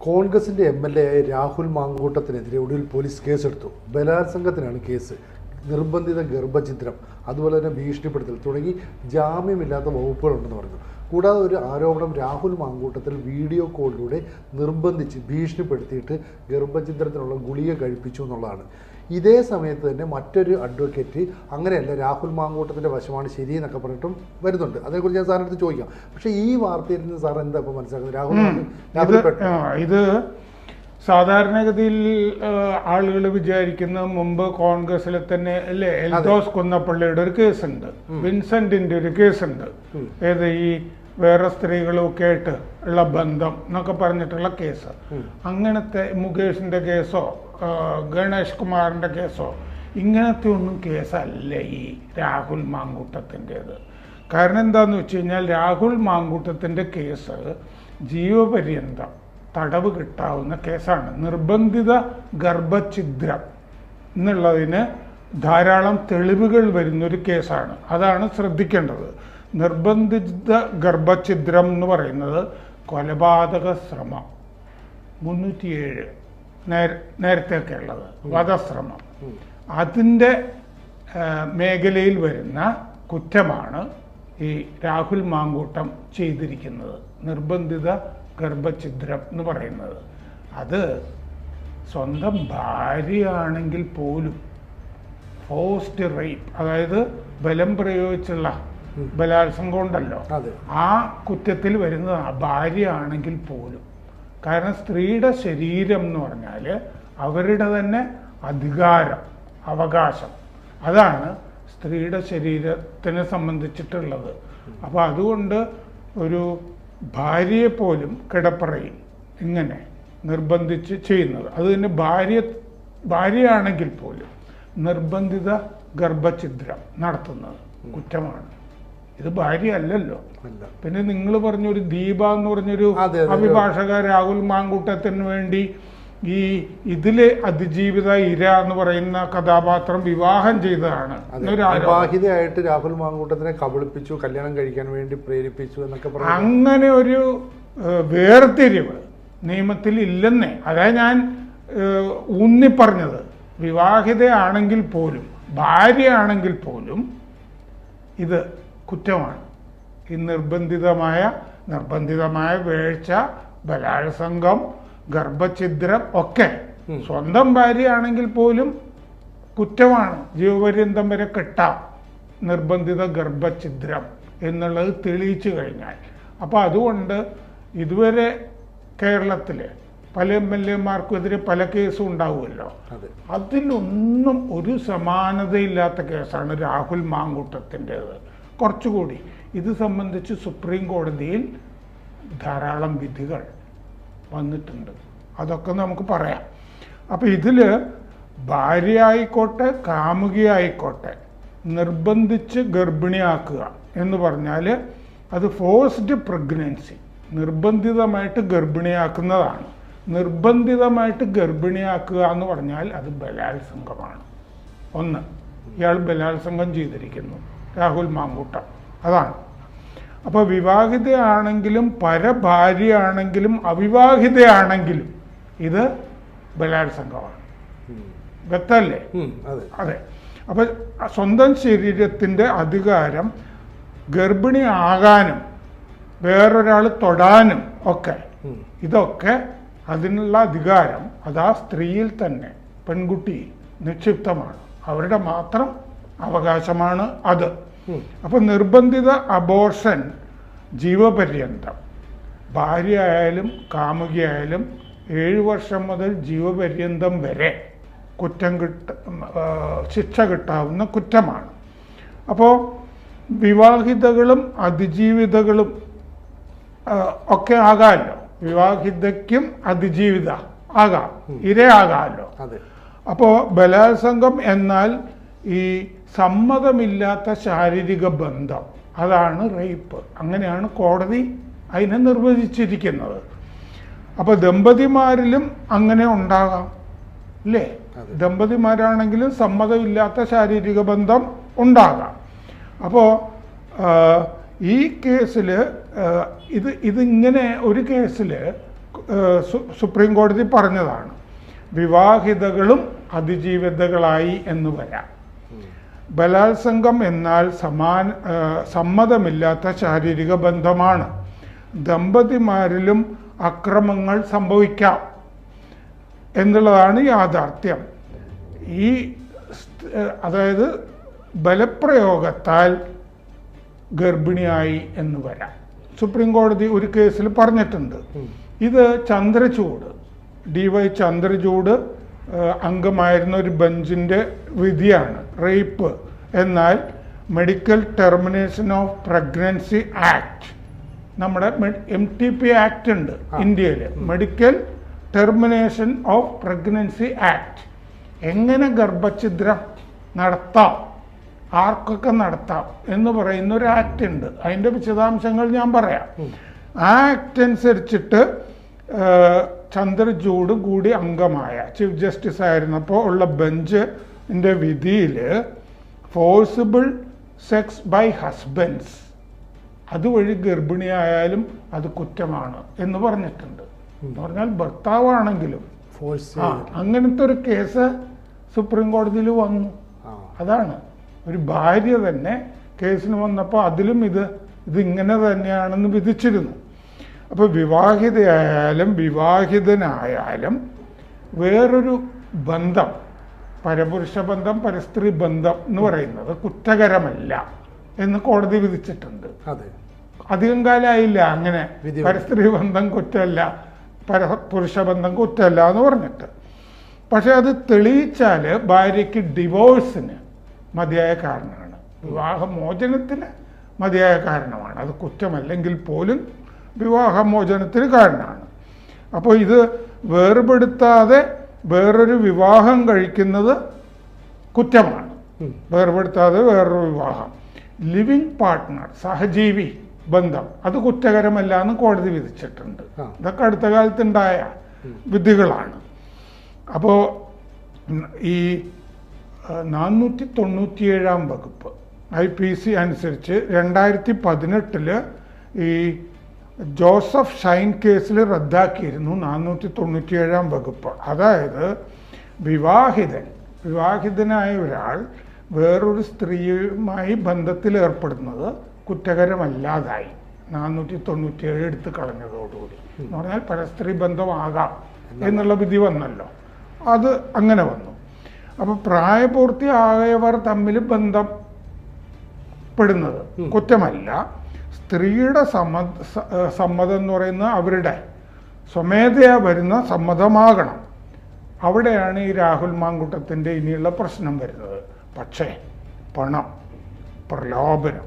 കോൺഗ്രസിന്റെ M L A ആയ രാഹുൽ മാങ്കൂട്ടത്തിനെതിരെ ഒടുവിൽ പോലീസ് കേസെടുത്തു. ബലാത്സംഗത്തിനാണ് കേസ്. നിർബന്ധിത ഗർഭചിത്രം അതുപോലെ തന്നെ ഭീഷണിപ്പെടുത്തൽ തുടങ്ങി ജാമ്യമില്ലാത്ത വകുപ്പുകളുണ്ടെന്ന് പറഞ്ഞു. കൂടാതെ ഒരു ആരോപണം രാഹുൽ മാങ്കൂട്ടത്തിൽ വീഡിയോ കോളിലൂടെ നിർബന്ധിച്ച് ഭീഷണിപ്പെടുത്തിയിട്ട് ഗർഭഛിദ്രത്തിനുള്ള ഗുളിക കഴിപ്പിച്ചു എന്നുള്ളതാണ്. ഇതേ സമയത്ത് തന്നെ മറ്റൊരു അഡ്വക്കേറ്റ് അങ്ങനെയല്ല രാഹുൽ മാങ്കൂട്ടത്തിന്റെ വശമാണ് ശരി എന്നൊക്കെ പറഞ്ഞിട്ടും വരുന്നുണ്ട്. അതേക്കുറിച്ച് ഞാൻ സാറിനടുത്ത് ചോദിക്കാം. പക്ഷേ ഈ വാർത്തയിൽ നിന്ന് സാർ എന്താ ഇപ്പോൾ മനസ്സിലാക്കുന്നത്? രാഹുൽ ഇത് സാധാരണഗതിയിൽ ആളുകൾ വിചാരിക്കുന്ന മുമ്പ് കോൺഗ്രസിലെ തന്നെ അല്ലേ എൽദോസ് കുന്നപ്പള്ളിയുടെ ഒരു കേസുണ്ട്. വിൻസെന്റിന്റെ ഒരു കേസുണ്ട്. ഏത് ഈ വേറെ സ്ത്രീകളൊക്കെ ആയിട്ട് ഉള്ള ബന്ധം എന്നൊക്കെ പറഞ്ഞിട്ടുള്ള കേസ്. അങ്ങനത്തെ മുകേഷിന്റെ കേസോ ഗണേഷ് കുമാറിന്റെ കേസോ? ഇങ്ങനത്തെ ഒന്നും കേസല്ല ഈ രാഹുൽ മാങ്കൂട്ടത്തിന്റേത് കാരണം എന്താണെന്ന് വെച്ച് കഴിഞ്ഞാൽ രാഹുൽ മാങ്കൂട്ടത്തിന്റെ കേസ് ജീവപര്യന്തം തടവ് കിട്ടാവുന്ന കേസാണ്. നിർബന്ധിത ഗർഭഛിദ്രം എന്നുള്ളതിന് ധാരാളം തെളിവുകൾ വരുന്നൊരു കേസാണ്. അതാണ് ശ്രദ്ധിക്കേണ്ടത്. നിർബന്ധിത ഗർഭഛിദ്രം എന്ന് പറയുന്നത് കൊലപാതക ശ്രമം. മുന്നൂറ്റിയേഴ്. നേരത്തെയൊക്കെ ഉള്ളത്. വധശ്രമം. അതിന്റെ മേഖലയിൽ വരുന്ന കുറ്റമാണ് ഈ രാഹുൽ മാങ്കൂട്ടം ചെയ്തിരിക്കുന്നത്. നിർബന്ധിത ഗർഭഛിദ്രം എന്ന് പറയുന്നത്. അത് സ്വന്തം ഭാര്യയാണെങ്കിൽ പോലും ഫോസ്റ്റ് റേപ്പ് അതായത് ബലം പ്രയോഗിച്ചുള്ള ബലാത്സംഗം കൊണ്ടല്ലോ ആ കുറ്റത്തിൽ വരുന്നതാണ് ഭാര്യയാണെങ്കിൽ പോലും കാരണം സ്ത്രീയുടെ ശരീരം എന്ന് പറഞ്ഞാൽ അവരുടെ തന്നെ അധികാരം അവകാശം. അതാണ് സ്ത്രീയുടെ ശരീരത്തിനെ സംബന്ധിച്ചിട്ടുള്ളത്. അപ്പോൾ അതുകൊണ്ട് ഒരു ഭാര്യയെ പോലും കിടപ്പറയും ഇങ്ങനെ നിർബന്ധിച്ച് ചെയ്യുന്നത്. അത് തന്നെ ഭാര്യ ഭാര്യയാണെങ്കിൽ പോലും നിർബന്ധിത ഗർഭഛിദ്രം നടത്തുന്നത് കുറ്റമാണ്. ഇത് ഭാര്യ അല്ലല്ലോ അല്ല. പിന്നെ നിങ്ങൾ പറഞ്ഞൊരു ദീപ എന്ന് പറഞ്ഞൊരു. അഭിഭാഷക രാഹുൽ മാങ്കൂട്ടത്തിന് വേണ്ടി ഈ ഇതിലെ അതിജീവിത ഇര എന്ന് പറയുന്ന കഥാപാത്രം വിവാഹം ചെയ്തതാണ്. വിവാഹിതയായിട്ട് രാഹുൽ മാങ്കൂട്ടത്തിനെ കബളിപ്പിച്ചു കല്യാണം കഴിക്കാൻ വേണ്ടി പ്രേരിപ്പിച്ചു എന്നൊക്കെ പറഞ്ഞു അങ്ങനെ ഒരു വേർതിരിവ് നിയമത്തിൽ ഇല്ലെന്നേ. അതാ ഞാൻ ഊന്നിപ്പറഞ്ഞത്. ഊന്നി പറഞ്ഞത് വിവാഹിതയാണെങ്കിൽ പോലും ഭാര്യയാണെങ്കിൽ പോലും ഇത് കുറ്റമാണ്. ഈ നിർബന്ധിതമായ നിർബന്ധിതമായ വീഴ്ച ബലാത്സംഗം ഗർഭഛിദ്രം ഒക്കെ. സ്വന്തം ഭാര്യയാണെങ്കിൽ പോലും കുറ്റമാണ്. ജീവപര്യന്തം വരെ കെട്ടാം. നിർബന്ധിത ഗർഭഛിദ്രം എന്നുള്ളത് തെളിയിച്ചു കഴിഞ്ഞാൽ. അപ്പോൾ അതുകൊണ്ട് ഇതുവരെ കേരളത്തിൽ പല എം എൽ എമാർക്കുമെതിരെ പല കേസും ഉണ്ടാവുമല്ലോ. അതിനൊന്നും അതിലൊന്നും ഒരു സമാനതയില്ലാത്ത കേസാണ് രാഹുൽ മാങ്കൂട്ടത്തിന്റെത്. കുറച്ചുകൂടി. ഇത് സംബന്ധിച്ച് സുപ്രീം കോടതിയിൽ ധാരാളം വിധികൾ വന്നിട്ടുണ്ട്. അതൊക്കെ നമുക്ക് പറയാം. അപ്പോൾ ഇതിൽ ഭാര്യ ആയിക്കോട്ടെ കാമുകിയായിക്കോട്ടെ നിർബന്ധിച്ച് ഗർഭിണിയാക്കുക എന്ന് പറഞ്ഞാൽ അത് ഫോഴ്സ്ഡ് പ്രഗ്നൻസി നിർബന്ധിതമായിട്ട് ഗർഭിണിയാക്കുന്നതാണ്. നിർബന്ധിതമായിട്ട് ഗർഭിണിയാക്കുക എന്ന് പറഞ്ഞാൽ അത് ബലാത്സംഗമാണ്. ഒന്ന് ഇയാൾ ബലാത്സംഗം ചെയ്തിരിക്കുന്നു. രാഹുൽ മാങ്കൂട്ടം. അതാണ്. അപ്പോൾ വിവാഹിതയാണെങ്കിലും പരഭാര്യയാണെങ്കിലും അവിവാഹിതയാണെങ്കിലും ഇത് ബലാത്സംഗമാണ്. വ്യക്തല്ലേ വ്യക്തമല്ലേ അതെ. അതെ. അപ്പം സ്വന്തം ശരീരത്തിന്റെ അധികാരം ഗർഭിണി ആകാനും വേറൊരാൾ തൊടാനും ഒക്കെ ഇതൊക്കെ അതിനുള്ള അധികാരം അത് ആ സ്ത്രീയിൽ തന്നെ പെൺകുട്ടിയിൽ നിക്ഷിപ്തമാണ്. അവരുടെ മാത്രം അവകാശമാണ് അത്. അപ്പം നിർബന്ധിത അബോർഷൻ ജീവപര്യന്തം. ഭാര്യ ആയാലും കാമുകിയായാലും ഏഴ് വർഷം മുതൽ ജീവപര്യന്തം വരെ കുറ്റം കിട്ട ശിക്ഷ കിട്ടാവുന്ന കുറ്റമാണ്. അപ്പോൾ വിവാഹിതകളും അതിജീവിതകളും ഒക്കെ ആകാമല്ലോ വിവാഹിതയ്ക്കും അതിജീവിത ആകാം. ഇരയാകാമല്ലോ അതെ. അപ്പോൾ ബലാത്സംഗം എന്നാൽ ഈ സമ്മതമില്ലാത്ത ശാരീരിക ബന്ധം. അതാണ് റേപ്പ്. അങ്ങനെയാണ് കോടതി അതിനെ നിർവചിച്ചിരിക്കുന്നത്. അപ്പോൾ ദമ്പതിമാരിലും അങ്ങനെ ഉണ്ടാകാം. അല്ലേ? ദമ്പതിമാരാണെങ്കിലും സമ്മതമില്ലാത്ത ശാരീരിക ബന്ധം ഉണ്ടാകാം. അപ്പോൾ ഈ കേസിൽ ഇത് ഇതിങ്ങനെ ഒരു കേസിൽ സുപ്രീം കോടതി പറഞ്ഞതാണ്. വിവാഹിതകളും അതിജീവിതകളായി എന്ന് വരാം. ബലാത്സംഗം എന്നാൽ സമാന സമ്മതമില്ലാത്ത ശാരീരിക ബന്ധമാണ്. ദമ്പതിമാരിലും അക്രമങ്ങൾ സംഭവിക്കാം എന്നുള്ളതാണ് യാഥാർത്ഥ്യം. ഈ അതായത് ബലപ്രയോഗത്താൽ ഗർഭിണിയായി എന്ന് വരാം. സുപ്രീം കോടതി ഒരു കേസിൽ പറഞ്ഞിട്ടുണ്ട്. ഇത് ചന്ദ്രചൂട് ഡി വൈ ചന്ദ്രചൂഡ് ഏഹ്, അംഗമായിരുന്ന ഒരു ബെഞ്ചിന്റെ വിധിയാണ് റേപ്പ്. എന്നാൽ medical termination of pregnancy act നമ്മുടെ എം ടി പി ആക്ട് ഉണ്ട് ഇന്ത്യയിൽ medical termination of pregnancy act. എങ്ങനെ ഗർഭഛിദ്രം നടത്താം? ആർക്കൊക്കെ നടത്താം എന്ന് പറയുന്ന ഒരു ആക്ട് ഉണ്ട്. അതിന്റെ വിശദാംശങ്ങൾ ഞാൻ പറയാം. ആ ആക്ട് അനുസരിച്ചിട്ട് ചന്ദ്രചൂഡ് കൂടി അംഗമായ ചീഫ് ജസ്റ്റിസ് ആയിരുന്നപ്പോൾ ഉള്ള ബെഞ്ചിന്റെ വിധിയിൽ ഫോഴ്സിബിൾ സെക്സ് ബൈ ഹസ്ബൻഡ്സ് അതുവഴി ഗർഭിണിയായാലും അത് കുറ്റമാണ് എന്ന് പറഞ്ഞിട്ടുണ്ട്. എന്ന് പറഞ്ഞാൽ ഭർത്താവാണെങ്കിലും. ഫോഴ്സ് ആ അങ്ങനത്തെ ഒരു കേസ് സുപ്രീം കോടതിയിൽ വന്നു. അതാണ്. ഒരു ഭാര്യ തന്നെ കേസിന് വന്നപ്പോൾ അതിലും ഇത് ഇതിങ്ങനെ തന്നെയാണെന്ന് വിധിച്ചിരുന്നു. അപ്പോൾ വിവാഹിതയായാലും വിവാഹിതനായാലും വേറൊരു ബന്ധം പരപുരുഷ ബന്ധം പരസ്ത്രീ ബന്ധം എന്ന് പറയുന്നത് കുറ്റകരമല്ല എന്ന് കോടതി വിധിച്ചിട്ടുണ്ട്. അതെ. അധികം കാലമായില്ല അങ്ങനെ പരസ്ത്രീ ബന്ധം കുറ്റമല്ല പര പുരുഷ ബന്ധം കുറ്റമല്ല എന്ന് പറഞ്ഞിട്ട്. പക്ഷെ അത് തെളിയിച്ചാൽ ഭാര്യയ്ക്ക് ഡിവോഴ്സിന് മതിയായ കാരണമാണ്. വിവാഹമോചനത്തിന് മതിയായ കാരണമാണ്. അത് കുറ്റമല്ലെങ്കിൽ പോലും വിവാഹമോചനത്തിന് കാരണമാണ്. അപ്പോൾ ഇത് വേർപെടുത്താതെ വേറൊരു വിവാഹം കഴിക്കുന്നത് കുറ്റമാണ്. വേർപെടുത്താതെ വേറൊരു വിവാഹം. ലിവിങ് പാർട്ട്ണർ സഹജീവി ബന്ധം അത് കുറ്റകരമല്ല എന്ന് കോടതി വിധിച്ചിട്ടുണ്ട്. ഇതൊക്കെ അടുത്ത കാലത്തുണ്ടായ വിധികളാണ്. അപ്പോൾ ഈ നാനൂറ്റി തൊണ്ണൂറ്റിയേഴാം വകുപ്പ് ഐ പി സി അനുസരിച്ച് രണ്ടായിരത്തി പതിനെട്ടിൽ ഈ ജോസഫ് ഷൈൻ കേസിൽ റദ്ദാക്കിയിരുന്നു നാനൂറ്റി തൊണ്ണൂറ്റിയേഴാം വകുപ്പ്. അതായത് വിവാഹിതൻ വിവാഹിതനായ ഒരാൾ വേറൊരു സ്ത്രീയുമായി ബന്ധത്തിൽ ഏർപ്പെടുന്നത് കുറ്റകരമല്ലാതായി. നാനൂറ്റി തൊണ്ണൂറ്റിയേഴ് എടുത്ത് കളഞ്ഞതോടുകൂടി. എന്ന് പറഞ്ഞാൽ പരസ്ത്രീ ബന്ധമാകാം എന്നുള്ള വിധി വന്നല്ലോ. അത് അങ്ങനെ വന്നു. അപ്പോൾ പ്രായപൂർത്തിയായവർ തമ്മിൽ ബന്ധം പെടുന്നത് കുറ്റമല്ല. സ്ത്രീയുടെ സമ്മത സമ്മതം എന്ന് പറയുന്ന അവരുടെ സ്വമേധയാ വരുന്ന സമ്മതമാകണം. അവിടെയാണ് ഈ രാഹുൽ മാങ്കുട്ടത്തിന്റെ ഇനിയുള്ള പ്രശ്നം വരുന്നത്. പക്ഷേ പണം പ്രലോഭനം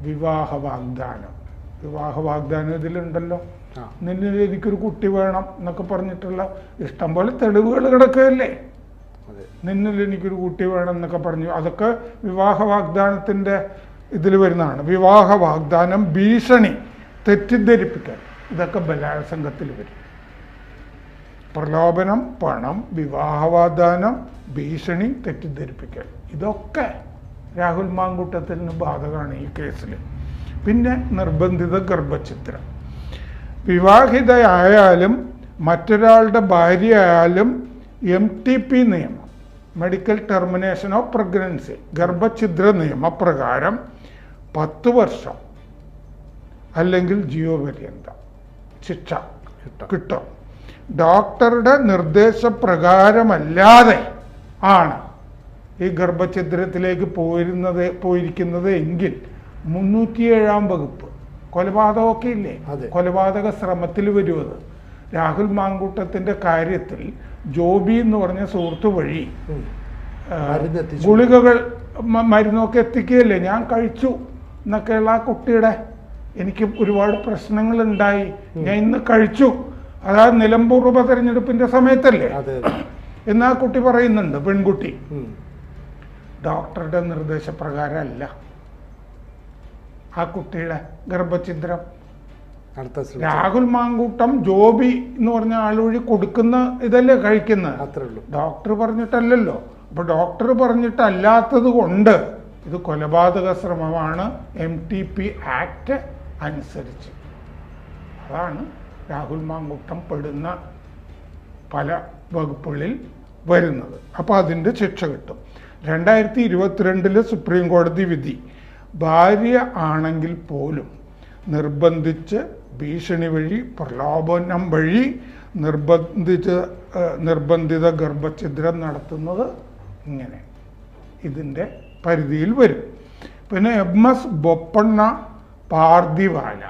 വിവാഹ വാഗ്ദാനം. വിവാഹ വാഗ്ദാനം ഇതിലുണ്ടല്ലോ. നിന്നിൽ എനിക്കൊരു കുട്ടി വേണം എന്നൊക്കെ പറഞ്ഞിട്ടുള്ള ഇഷ്ടം പോലെ തെളിവുകൾ കിടക്കുകയല്ലേ? നിന്നിൽ എനിക്കൊരു കുട്ടി വേണം എന്നൊക്കെ പറഞ്ഞു. അതൊക്കെ വിവാഹ വാഗ്ദാനത്തിന്റെ ഇതിൽ വരുന്നതാണ്. വിവാഹ വാഗ്ദാനം ഭീഷണി തെറ്റിദ്ധരിപ്പിക്കൽ. ഇതൊക്കെ ബലാത്സംഗത്തിൽ വരും. പ്രലോഭനം പണം വിവാഹ വാഗ്ദാനം ഭീഷണി തെറ്റിദ്ധരിപ്പിക്കൽ. ഇതൊക്കെ രാഹുൽ മാങ്കൂട്ടത്തിന് ബാധകമാണ് ഈ കേസിൽ. പിന്നെ നിർബന്ധിത ഗർഭചിത്രം വിവാഹിതയായാലും മറ്റൊരാളുടെ ഭാര്യയായാലും എം ടി പി നിയമം മെഡിക്കൽ ടെർമിനേഷൻ ഓഫ് പ്രഗ്നൻസി ഗർഭഛിദ്ര നിയമപ്രകാരം പത്ത് വർഷം അല്ലെങ്കിൽ ജീവപര്യന്തം ശിക്ഷ കിട്ടും. ഡോക്ടറുടെ നിർദ്ദേശപ്രകാരമല്ലാതെ ആണ് ഈ ഗർഭഛിദ്രത്തിലേക്ക് പോയിരുന്നത് പോയിരിക്കുന്നത് എങ്കിൽ മുന്നൂറ്റിയേഴാം വകുപ്പ് കൊലപാതകമൊക്കെ ഇല്ലേ. കൊലപാതക ശ്രമത്തിൽ വരുമത് രാഹുൽ മാങ്കൂട്ടത്തിന്റെ കാര്യത്തിൽ ജോബി എന്ന് പറഞ്ഞ സുഹൃത്തു വഴി. ഗുളികകൾ മരുന്നൊക്കെ എത്തിക്കുകയല്ലേ ഞാൻ കഴിച്ചു എന്നൊക്കെയുള്ള ആ കുട്ടിയുടെ എനിക്ക് ഒരുപാട് പ്രശ്നങ്ങൾ ഉണ്ടായി ഞാൻ ഇന്ന് കഴിച്ചു. അതായത് നിലമ്പൂർ ഉപതെരഞ്ഞെടുപ്പിന്റെ സമയത്തല്ലേ? എന്ന് ആ കുട്ടി പറയുന്നുണ്ട് പെൺകുട്ടി. ഡോക്ടറുടെ നിർദ്ദേശപ്രകാരമല്ല. ആ കുട്ടിയുടെ ഗർഭഛിദ്രം. രാഹുൽ മാങ്കൂട്ടം ജോബി എന്ന് പറഞ്ഞ ആൾ വഴി കൊടുക്കുന്ന ഇതല്ലേ കഴിക്കുന്നത്? അത്രേ ഉള്ളൂ. ഡോക്ടർ പറഞ്ഞിട്ടല്ലല്ലോ. അപ്പൊ ഡോക്ടർ പറഞ്ഞിട്ടല്ലാത്തത് കൊണ്ട് ഇത് കൊലപാതക ശ്രമമാണ് എം ടി പി ആക്ട് അനുസരിച്ച്. അതാണ് രാഹുൽ മാങ്കുട്ടം പെടുന്ന പല വകുപ്പുകളിൽ വരുന്നത്. അപ്പോൾ അതിന്റെ ശിക്ഷ കിട്ടും. രണ്ടായിരത്തി ഇരുപത്തിരണ്ടിലെ സുപ്രീം കോടതി വിധി ഭാര്യ ആണെങ്കിൽ പോലും നിർബന്ധിച്ച് ഭീഷണി വഴി പ്രലോഭനം വഴി നിർബന്ധിച്ച നിർബന്ധിത ഗർഭഛിദ്രം നടത്തുന്നത് ഇങ്ങനെ. ഇതിന്റെ പരിധിയിൽ വരും. പിന്നെ എം എസ് ബൊപ്പണ്ണ പാർദിവാല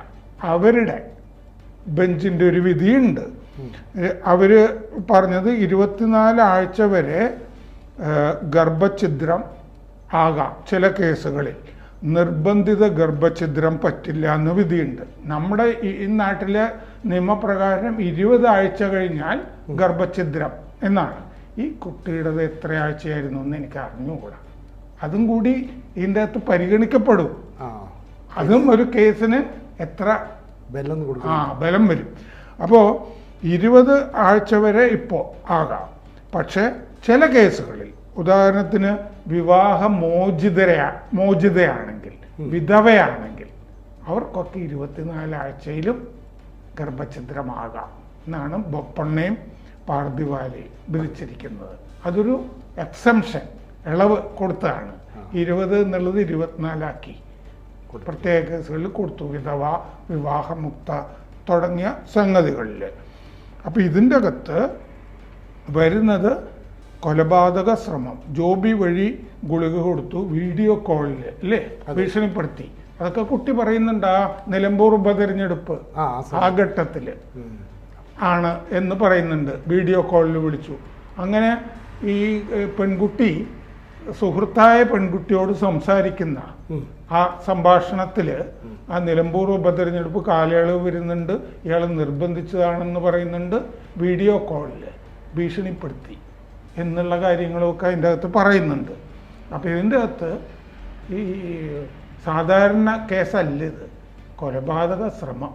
അവരുടെ ബെഞ്ചിന്റെ ഒരു വിധിയുണ്ട്. അവർ പറഞ്ഞത് ഇരുപത്തിനാല് ആഴ്ച വരെ ഗർഭഛിദ്രം ആകാം ചില കേസുകളിൽ. നിർബന്ധിത ഗർഭഛിദ്രം പറ്റില്ല എന്ന് വിധിയുണ്ട്. നമ്മുടെ ഈ നാട്ടിലെ നിയമപ്രകാരം ഇരുപത് ആഴ്ച കഴിഞ്ഞാൽ ഗർഭഛിദ്രം എന്നാണ്. ഈ കുട്ടിയുടേത് എത്ര ആഴ്ചയായിരുന്നു എന്ന് എനിക്ക് അറിഞ്ഞുകൂടാ അതും കൂടി ഇതിന്റെ അകത്ത് പരിഗണിക്കപ്പെടും. അതും ഒരു കേസിന് എത്ര ബലം കൊടുക്കും ആ ബലം വരും. അപ്പോൾ ഇരുപത് ആഴ്ച വരെ ഇപ്പോൾ ആകാം. പക്ഷേ ചില കേസുകളിൽ ഉദാഹരണത്തിന് വിവാഹ മോചിതരയാ മോചിതയാണെങ്കിൽ വിധവയാണെങ്കിൽ അവർക്കൊക്കെ ഇരുപത്തിനാല് ആഴ്ചയിലും ഗർഭഛിദ്രമാകാം എന്നാണ് ബൊപ്പണ്ണയും പാർദിവാലയും വിധിച്ചിരിക്കുന്നത്. അതൊരു എക്സംഷൻ. ഇളവ് കൊടുത്തതാണ് ഇരുപത് എന്നുള്ളത് ഇരുപത്തിനാലാക്കി. പ്രത്യേക കേസുകളിൽ കൊടുത്തു. വിധവ വിവാഹമുക്ത തുടങ്ങിയ സംഗതികളിൽ. അപ്പം ഇതിന്റെ അകത്ത് വരുന്നത് കൊലപാതക ശ്രമം. ജോബി വഴി ഗുളിക കൊടുത്തു വീഡിയോ കോളിൽ അല്ലേ? ഭീഷണിപ്പെടുത്തി. അതൊക്കെ കുട്ടി പറയുന്നുണ്ട് ആ നിലമ്പൂർ ഉപതെരഞ്ഞെടുപ്പ് ആ ഘട്ടത്തിൽ. ആണ് എന്ന് പറയുന്നുണ്ട്. വീഡിയോ കോളിൽ വിളിച്ചു. അങ്ങനെ ഈ പെൺകുട്ടി സുഹൃത്തായ പെൺകുട്ടിയോട് സംസാരിക്കുന്ന ആ സംഭാഷണത്തിൽ ആ നിലമ്പൂർ ഉപതെരഞ്ഞെടുപ്പ് കാലയളവ് വരുന്നുണ്ട്. ഇയാൾ നിർബന്ധിച്ചതാണെന്ന് പറയുന്നുണ്ട്. വീഡിയോ കോളിൽ ഭീഷണിപ്പെടുത്തി എന്നുള്ള കാര്യങ്ങളൊക്കെ അതിന്റെ അകത്ത് പറയുന്നുണ്ട്. അപ്പോൾ ഇതിന്റെ അകത്ത് ഈ സാധാരണ കേസല്ല ഇത്? കൊലപാതക ശ്രമം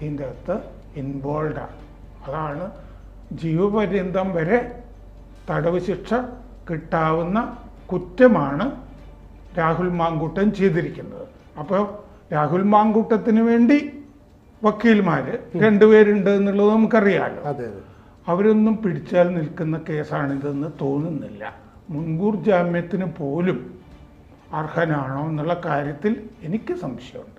ഇതിന്റെ അകത്ത് ഇൻവോൾവാണ് അതാണ് ജീവപര്യന്തം വരെ തടവ് ശിക്ഷ കിട്ടാവുന്ന കുറ്റമാണ് രാഹുൽ മാങ്കൂട്ടൻ ചെയ്തിരിക്കുന്നത്. അപ്പോൾ രാഹുൽ മാങ്കൂട്ടത്തിന് വേണ്ടി വക്കീൽമാർ രണ്ടുപേരുണ്ട് എന്നുള്ളത് നമുക്കറിയാമല്ലോ അവരൊന്നും പിടിച്ചാൽ നിൽക്കുന്ന കേസാണിതെന്ന് തോന്നുന്നില്ല. മുൻകൂർ ജാമ്യത്തിന് പോലും അർഹനാണോ എന്നുള്ള കാര്യത്തിൽ എനിക്ക് സംശയമുണ്ട്.